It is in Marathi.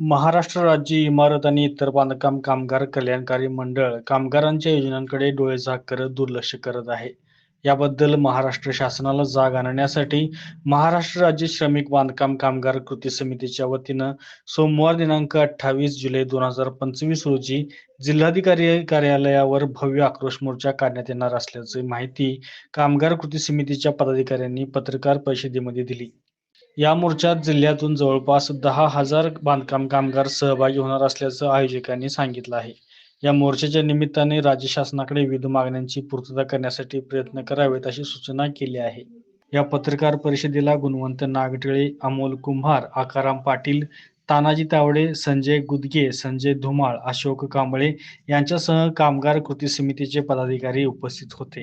महाराष्ट्र राज्य इमारत आणि इतर बांधकाम कामगार कल्याणकारी मंडळ कामगारांच्या योजनांकडे डोळेझाक करत दुर्लक्ष करत आहे. याबद्दल महाराष्ट्र शासनाला जाग आणण्यासाठी महाराष्ट्र राज्य श्रमिक बांधकाम कामगार कृती समितीच्या वतीनं सोमवार दिनांक अठ्ठावीस जुलै दोन हजार पंचवीस रोजी जिल्हाधिकारी कार्यालयावर भव्य आक्रोश मोर्चा काढण्यात येणार असल्याची माहिती कामगार कृती समितीच्या पदाधिकाऱ्यांनी पत्रकार परिषदेमध्ये दिली. या मोर्चात जिल्ह्यातून जवळपास दहा हजार बांधकाम कामगार सहभागी होणार असल्याचं आयोजकांनी सांगितलं आहे. या मोर्चाच्या निमित्ताने राज्य शासनाकडे विविध मागण्यांची पूर्तता करण्यासाठी प्रयत्न करावेत अशी सूचना केली आहे. या पत्रकार परिषदेला गुणवंत नागटिळे अमोल कुंभार आकाराम पाटील तानाजी तावडे संजय गुदगे संजय धुमाळ अशोक कांबळे यांच्यासह कामगार कृती समितीचे पदाधिकारी उपस्थित होते.